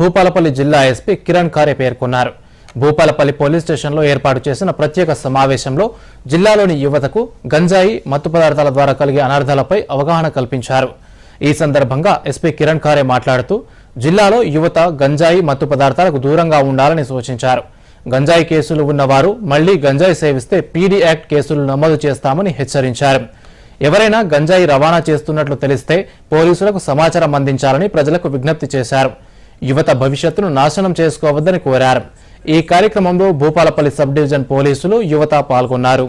భూపాలపల్లి జిల్లా ఎస్పీ కిరణ్ ఖారే పేర్కొన్నారు. భూపాలపల్లి పోలీస్ స్టేషన్లో ఏర్పాటు చేసిన ప్రత్యేక సమావేశంలో జిల్లాలోని యువతకు గంజాయి మత్తు పదార్థాల ద్వారా కలిగే అనర్థాలపై అవగాహన కల్పించారు. ఈ సందర్భంగా ఎస్పీ కిరణ్ ఖారే మాట్లాడుతూ జిల్లాలో యువత గంజాయి మత్తు పదార్థాలకు దూరంగా ఉండాలని సూచించారు. గంజాయి కేసులు ఉన్నవారు మళ్ళీ గంజాయి సేవిస్తే పీడీ యాక్ట్ కేసులు నమోదు చేస్తామని హెచ్చరించారు. ఎవరైనా గంజాయి రవాణా చేస్తున్నట్లు తెలిస్తే పోలీసులకు సమాచారం అందించాలని ప్రజలకు విజ్ఞప్తి చేశారు. యువత భవిష్యత్తును నాశనం చేసుకోవద్దని కోరారు. ఈ కార్యక్రమంలో భూపాలపల్లి సబ్ డివిజన్ పోలీసులు యువత పాల్గొన్నారు.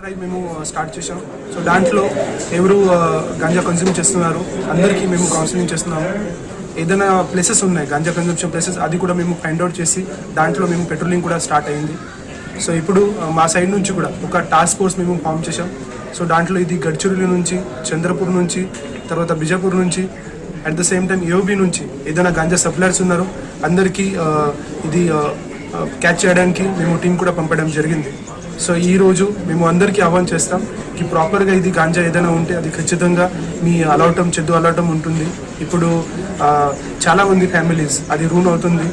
డ్రైవ్ మేము స్టార్ట్ చేసాం సో దాంట్లో ఎవరు గంజా గాంజా కన్జ్యూమ్ చేస్తున్నారు అందరికీ మేము కౌన్సిలింగ్ చేస్తున్నాము. ఏదైనా ప్లేసెస్ ఉన్నాయి గాంజా కన్జంప్షన్ ప్లేసెస్ అది కూడా మేము ఫైండ్ అవుట్ చేసి దాంట్లో మేము పెట్రోలింగ్ కూడా స్టార్ట్ అయింది. సో ఇప్పుడు uh, మా సైడ్ నుంచి కూడా ఒక టాస్క్ ఫోర్స్ మేము ఫామ్ చేసాం సో దాంట్లో ఇది గడ్చిరులి నుంచి చంద్రపూర్ నుంచి తర్వాత బిజాపూర్ నుంచి at the same time UB నుంచి ఏదైనా గాంజా సప్లయర్స్ ఉన్నారో అందరికీ ఇది క్యాచ్ చేయడానికి మేము టీం కూడా పంపడం జరిగింది. సో ఈ రోజు మేము అందరికీ ఆహ్వాన్ చేస్తాం కి ప్రాపర్గా ఇది గాంజా ఏదైనా ఉంటే అది ఖచ్చితంగా మీ అలౌటం చెద్దు అలౌటం ఉంటుంది. ఇప్పుడు చాలామంది ఫ్యామిలీస్ అది రూన్ అవుతుంది.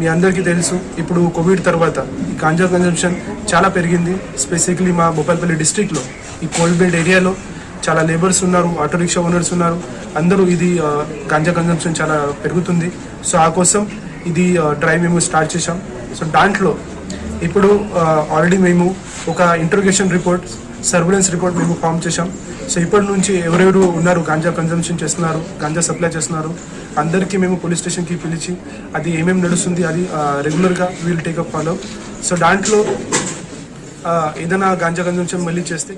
మీ అందరికీ తెలుసు ఇప్పుడు కోవిడ్ తర్వాత ఈ గాంజా కన్జంప్షన్ చాలా పెరిగింది. స్పెసిఫిక్లీ మా భూపాలపల్లి డిస్ట్రిక్ట్లో ఈ కోల్డ్ బెల్ట్ ఏరియాలో చాలా లేబర్స్ ఉన్నారు ఆటో రిక్షా ఓనర్స్ ఉన్నారు. అందరూ ఇది గంజా కన్జంప్షన్ చాలా పెరుగుతుంది. సో ఆ కోసం ఇది డ్రైవ్ మేము స్టార్ట్ చేసాం సో దాంట్లో ఇప్పుడు ఆల్రెడీ మేము ఒక ఇంట్రోగేషన్ రిపోర్ట్ సర్వేలెన్స్ రిపోర్ట్ మేము ఫామ్ చేశాం. సో ఇప్పటి నుంచి ఎవరెవరు ఉన్నారు గాంజా కన్జంప్షన్ చేస్తున్నారు గాంజా సప్లై చేస్తున్నారు అందరికీ మేము పోలీస్ స్టేషన్కి పిలిచి అది ఏమేమి నడుస్తుంది అది రెగ్యులర్గా వీల్ టేకప్ ఫాలో సో దాంట్లో ఏదైనా గాంజా కన్జంప్షన్ మళ్ళీ చేస్తే